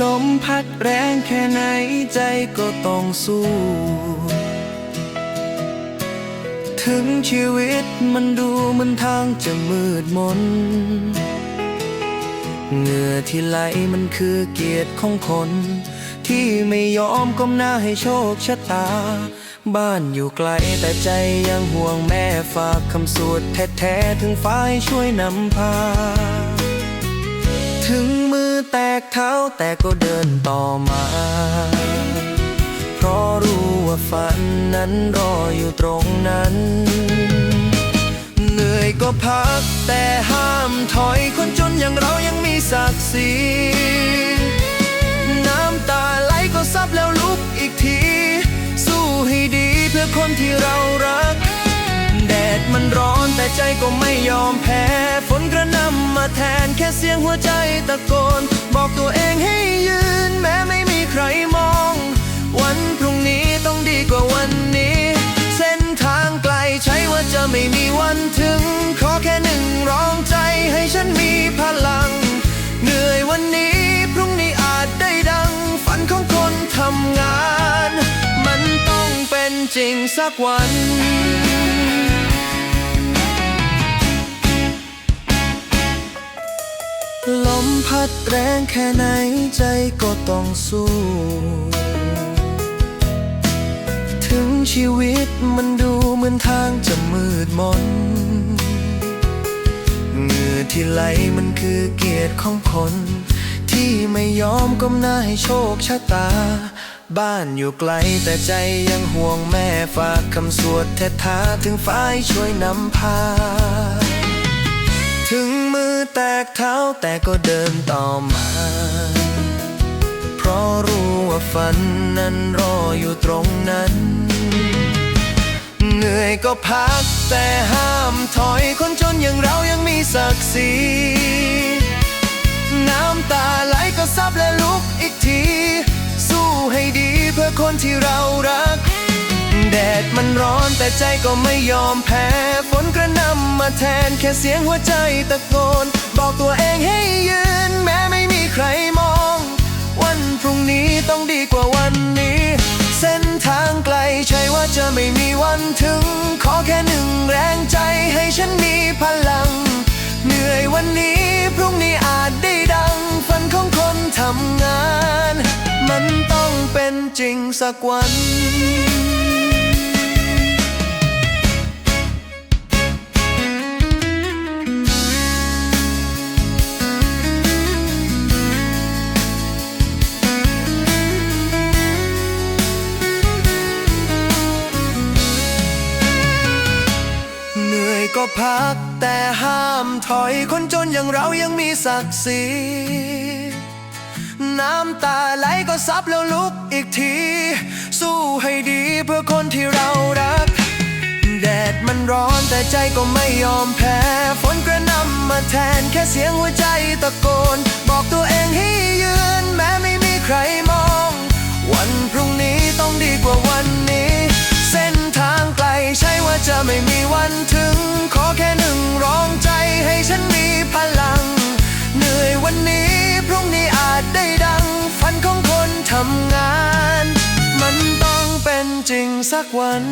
ลมพัดแรงแค่ไหนใจก็ต้องสู้ ถึงชีวิตมันดูมันทางจะมืดมน เหงื่อที่ไหลมันคือเกียรติของคน ที่ไม่ยอมก้มหน้าให้โชคชะตา บ้านอยู่ไกลแต่ใจยังห่วงแม่ฝากคำสวดแท้ๆถึงฟ้าให้ช่วยนำพา ถึงมือ แตกเท้าแต่ก็เดินต่อมา เพราะรู้ว่าฝันนั้นรออยู่ตรงนั้น เหนื่อยก็พักแต่ห้ามถอยคนจนอย่างเรายังมีศักดิ์ศรีน้ำตาไหลก็ซับแล้วลุกอีกที สู้ให้ดีเพื่อคนที่เรารัก มันร้อนแต่ใจก็ไม่ยอมแพ้ ฝนกระหนำมาแทนแค่เสียงหัวใจตะโกน บอกตัวเองให้ยืน แม้ไม่มีใครมอง วันพรุ่งนี้ต้องดีกว่าวันนี้ เส้นทางไกลใช้ว่าจะไม่มีวันถึง ขอแค่หนึ่งร้องใจให้ฉันมีพลัง เหนื่อยวันนี้พรุ่งนี้อาจได้ดัง ฝันของคนทำงาน มันต้องเป็นจริงสักวัน ดแรงแค่ไหนใจก็ต้องสู้ ถึงชีวิตมันดูเหมือนทางจะมืดมนเหงื่อที่ไหลมันคือเกียรติของคน ที่ไม่ยอมก้มหน้าให้โชคชะตา บ้านอยู่ไกลแต่ใจยังห่วงแม่ฝากคำสวดแท้ท้าถึงฟ้าให้ช่วยนำพา แตกเท้าแต่ก็เดินต่อมา เพราะรู้ว่าฝันนั้นรออยู่ตรงนั้น เหนื่อยก็พักแต่ห้ามถอยคนจนอย่างเรายังมีศักดิ์ศรีน้ำตาไหลก็ซับและลุกอีกที สู้ให้ดีเพื่อคนที่เรารัก แดดมันร้อนแต่ใจก็ไม่ยอมแพ้ฝนกระ ทนแค่เสียงหัวใจตะโกน บอกตัวเองให้ยืน แม้ไม่มีใครมอง วันพรุ่งนี้ต้องดีกว่าวันนี้ เส้นทางไกลใช่ว่าจะไม่มีวันถึง ขอแค่หนึ่งแรงใจให้ฉันมีพลัง เหนื่อยวันนี้ พรุ่งนี้อาจได้ดังฝันของคนทำงาน มันต้องเป็นจริงสักวัน ก็พัก แต่ห้ามถอยคนจนอย่างเรายังมีศักดิ์ศรีน้ำตาไหลก็ซับแล้วลุกอีกที สู้ให้ดีเพื่อคนที่เรารัก แดดมันร้อนแต่ใจก็ไม่ยอมแพ้ ฝนกระหนำมาแทนแค่เสียงหัวใจตะโกน บอกตัวเองให้ยืนแม้ไม่มีใครมองำงาน มันต้องเป็นจริงสักวัน